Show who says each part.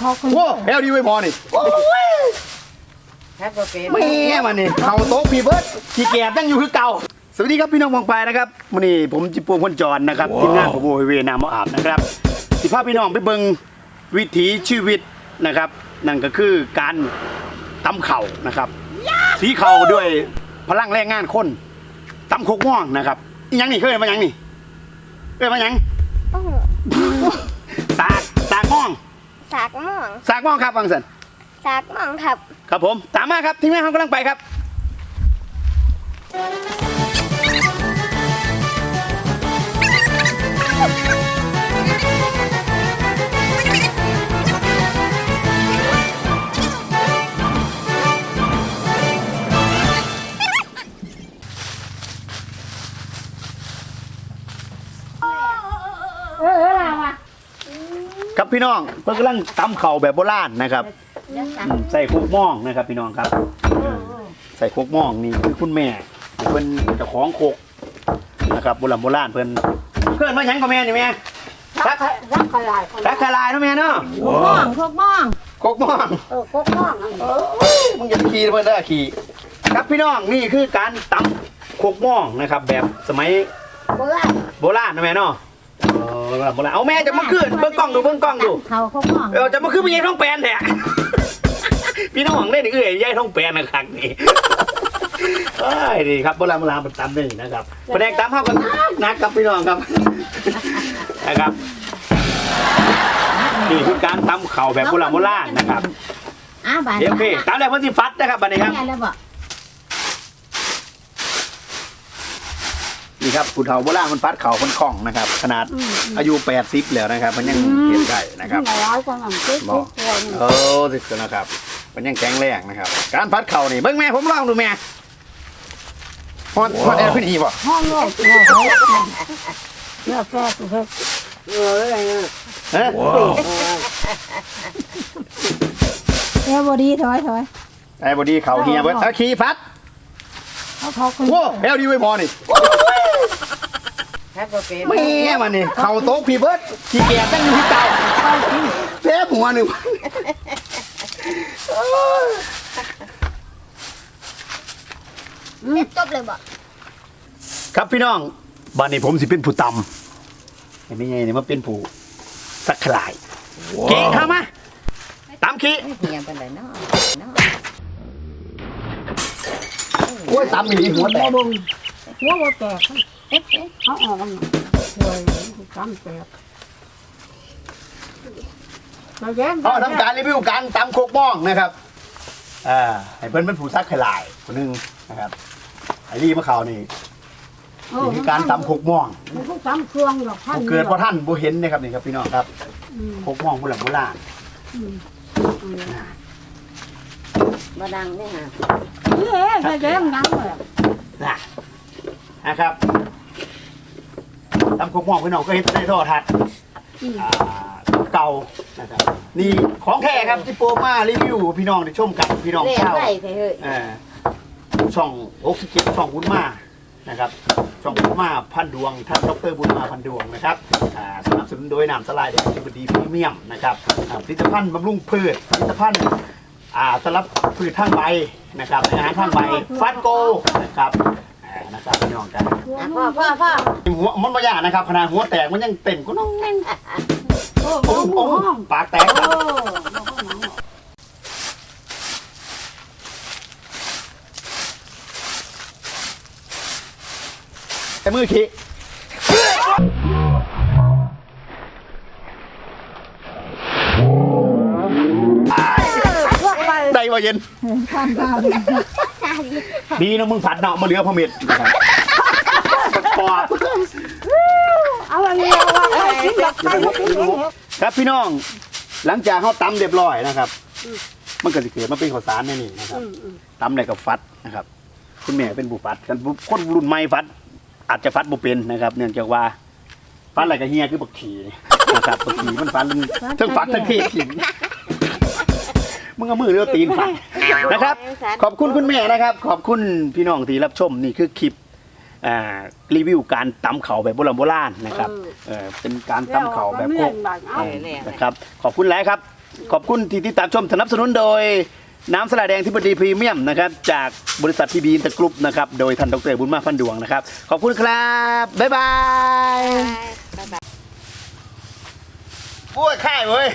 Speaker 1: เขาคือ
Speaker 2: โอ้แอลดีไว้พอนี่
Speaker 3: ถ้าก็เป็น
Speaker 2: แม่มันนี่เขาโต๊ะพี่เบิร์ดขี้แก่ตั้งอยู่คือเก่า สวัสดีครับพี่น้องมองไปนะครับวันนี้ผมจิปวงคนจรนะครับทีมงานผมโอเวนามอาบนะครับสิพาพี่น้องไปเบิ่งวิถีชีวิตนะครับ นั่นก็คือการตำเข่านะครับสีเข่าด้วยพลังแรงงานคนตำโคกม่วงนะครับอิหยังนี่เคยมาหยังนี่เคยมาหยัง สาก
Speaker 4: หม่อง
Speaker 2: สากม่วงครับวังสัน
Speaker 4: สากหม่องครับ
Speaker 2: ครับผม ตามมาครับทีมงานเขากำลังไปครับ พี่น้องเพิ่นกำลังตำเข่าแบบโบราณนะครับอืมใส่โคกหม่องนะครับ พี่น้องครับใส่โคกหม่องนี่คือคุณแม่เพิ่นเจ้าของโคกนะครับโบราณโบราณเพิ่นเพื่อนมาหยังกับแม่นี่แม่รัก
Speaker 1: รักกระไร
Speaker 2: รักคาลายเนาะแม่เนาะ
Speaker 1: ม่องพวกม่อง
Speaker 2: โคกหม่อง
Speaker 1: เออพวกม่อง
Speaker 2: มึงอย่าขี่เพิ่นเด้อขี่ครับพี่น้องนี่คือการตำโคกหม่องนะครับ แบบสมัย
Speaker 1: โบราณ
Speaker 2: โบราณนะแม่เนาะ เออโบราณโบราณเอาแม่จะมาขึ้นเบิ่งกล้องดูเบิ่งกล้องดู
Speaker 1: เขาพวกม่อง
Speaker 2: เออจะมาขึ้นเป็นยายท้องแปลนแท้พี่น้องได้นี่เอ้ยยายท้องแปลนนะครับนี่เอ้ยนี่ครับโบราณโบราณมันตำนี่นะครับแผนกตำเข้ากันนักครับพี่น้องครับนะครับนี่คือการตำเข่าแบบโบราณโบราณนะครับ
Speaker 1: อะบาน
Speaker 2: เดี๋ยวโอเคตามแล้วพ่อสิฟัดนะครับบัดนี้ครับ
Speaker 1: แม่แล้วบอก
Speaker 2: นี่ครับผู้เฒ่าโบราณมันฟัดเข่าคนคล่องนะครับ ขนาดอายุ80แล้วนะครับ มันยังเห็นได้นะครับ
Speaker 1: หลายคนอะคือทุกคน
Speaker 2: โอ้สิสนะครับ มันยังแข็งแรงนะครับ การพัดเข่านี่เบิ่งแม่ผมลองดูแม่ฮอนฮอนแอร์ขึ้นอีบ่
Speaker 1: ห้องโลกเนี่ยเขาเนี่ยแก่ตัวเพื่อ
Speaker 3: เอออะไรเนี่ย
Speaker 2: ฮะ
Speaker 1: แก่บดีถอยถอย
Speaker 2: ไอ้บอดี้เข่าเฮียเบิ่งเอาขี่พัด
Speaker 1: เขาเขาคือ
Speaker 2: โอ้แอลดีไว้พอนี่
Speaker 3: ถ้าก็เป็น
Speaker 2: แม่มันนี่เข่าโต๊ะพีเบิร์ดขี่แก่ตั้งอยู่ที่เตาแซ่บหัวหนึ่ง
Speaker 4: เจ็บจบเลยบ่
Speaker 2: ครับพี่น้องบ้านนี้ผมสิเป็นผู้ตำไอ้ไม่ไงเนี่ยมาเป็นผู้สักขลายเก่งเข้ามาตำขี้
Speaker 3: เฮียเป็นไรเนาะเนาะ
Speaker 2: อ้ยตำอีหัวแตก
Speaker 1: บงหัวหัวแตกเขาออกกันหวยจำแตกมาแย้ม
Speaker 2: เขาทำการรีวิวการตำโคกหม่องนะครับ อ่า ให้เพิ่นเป็นผู้ซักไข่ลายคนหนึงนะครับไอ้รีมะเขานี่นี่คือการตำโคกหม่อง
Speaker 1: มันก็จำเครื่องหรอกท่าน
Speaker 2: บ่เกิดเพราะท่านบ่เห็นนะครับนี่ครับพี่น้องครับโคกหม่องโบราณโบราณ
Speaker 3: มาดังนี่ฮะ
Speaker 1: นี่เองมาแย้มยังเลย
Speaker 2: นะนะครับตำโคกหม่องพี่น้องก็เห็นในโทรทัศน์อ่าเก่านะครับนี่ของแท้ครับที่โปรมารีวิวพี่น้องได้ชมกันพี่น้อง
Speaker 3: เล่น
Speaker 2: เช่า
Speaker 3: ไรเถอะเฮ้ย
Speaker 2: เอ่อช่อง67ช่องบุญมานะครับช่องบุญมาพันดวงท่านดรบุญมาพันดวงนะครับอ่าสนับสนุนโดยน้ำสลายแดงจิบดีพรีเมียมนะครับอ่าผลิตภัณฑ์บำรุงพืชผลิตภัณฑ์ อ่าสำหรับพืชทางใบนะครับอาหารทางใบฟันโกนะครับอ่านะครับพี่น้องกัน
Speaker 3: อะพ่อพ่อพ่อ
Speaker 2: หัวมันบ่ยากนะครับขนาดหัวแตกมันยังเต้นก็น้องแน่ง
Speaker 1: โอ้โห
Speaker 2: โอ้โห
Speaker 1: ห้อง
Speaker 2: ปากแตกครับแต่มือขี้ ได้บ่เย็น
Speaker 1: ข้ามข้าม
Speaker 2: ดีนะมึงผัดเนาะมาเหลือพอเม็ดนะครับปอบ
Speaker 1: เอาอะไรเอาอะไรกินแบบไปกินเอง
Speaker 2: ครับพี่น้อง หลังจากเขาตำเรียบร้อยนะครับ มันก็จะเกิดมาเป็นข้าวสารในนี่นะครับตำอะไรกับฟัดนะครับคุณแม่เป็นบุฟัดกันบุคนรุ่นใหม่ฟัด อาจจะฟัดบุเป็นนะครับ เนื่องจากว่าฟัดอะไรกับเฮียคือบักขี่นะครับบักขี่มันฟัดทั้งฟัดทั้งเทขิง มึงเอามือเรียกตีนไปนะครับ ขอบคุณคุณแม่นะครับ ขอบคุณพี่น้องที่รับชมนี่คือคลิปรีวิวการตำเขาแบบโบราณโบราณนะครับเป็นการตำเขาแบบโคก
Speaker 3: เนะ
Speaker 2: ครับ ขอบคุณหลายครับ ขอบคุณที่ติดตามชมสนับสนุนโดย น้ำสลัดแดงที่บดีพรีเมียมนะครับ จากบริษัทพีบีอินเตอร์กรุ๊ปนะครับ โดยท่านดรบุญมาพันดวงนะครับ ขอบคุณครับ บ๊ายบาย
Speaker 4: บ๊ายบาย
Speaker 2: กล้วยไข่เว้ย